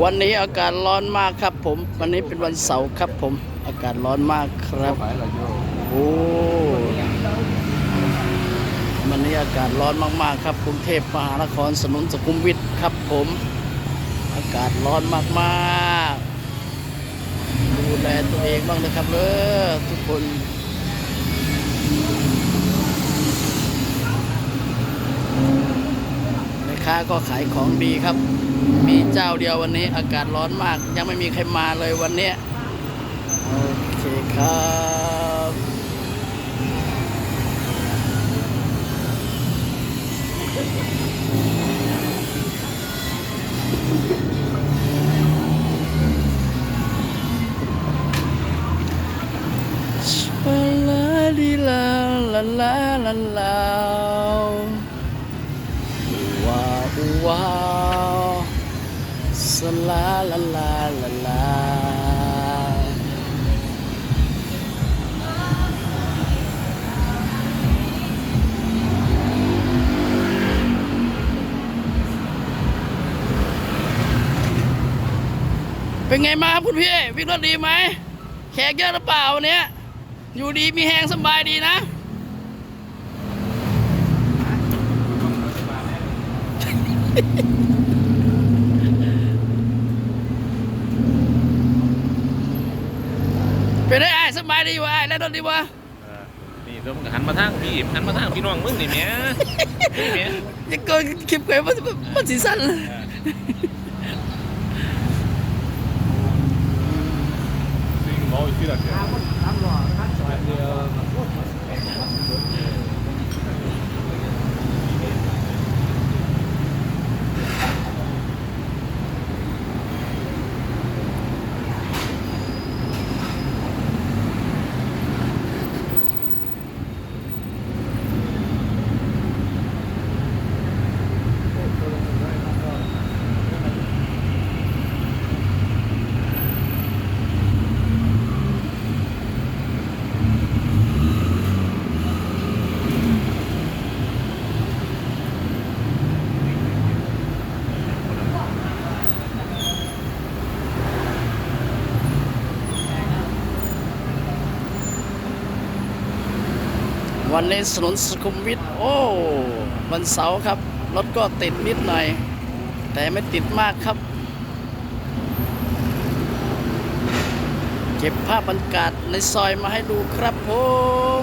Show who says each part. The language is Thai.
Speaker 1: วันนี้อากาศร้อนมากครับผม วันนี้เป็นวันเสาร์ครับผม อากาศร้อนมากครับ
Speaker 2: โย
Speaker 1: โอ้วันนี้อากาศร้อนมากๆครับกรุงเทพมหานครสนุนสุขุมวิทครับผม อากาศร้อนมากๆ ดูแลตัวเองบ้างนะครับเออทุกคน แม่ ค้าก็ขายของดีครับ มีเจ้าเดียววันนี้อากาศร้อนมาก ยังไม่มีใครมาเลยวันนี้โอเคครับลาลาลาลาลาลา ว้าวสลาลาลาลาลาเป็นไงมาครับคุณพี่วิ่งรถดีไหมแขกเยอะหรือเปล่าวันเนี้ยอยู่ดีมีแหงสบายดีนะ เป็นได้ไอ้ายสบายดีวะไอ้ายแล้วรถดีวะ
Speaker 2: เออนี่เดี๋ยวมึงก็หันมาทางพี่หันมาทางพี่น้องมึงนี่แหม่นี่แหม่
Speaker 1: ยังเกินคลิปเกินมันมันสีสั้น
Speaker 2: สิ่งมองอีกทีละเดียว
Speaker 1: วันนี้ถนนสุขุมวิทโอ้วันเสาร์ครับ รถก็ติดนิดหน่อย แต่ไม่ติดมากครับ เก็บภาพบรรยากาศในซอยมาให้ดูครับผม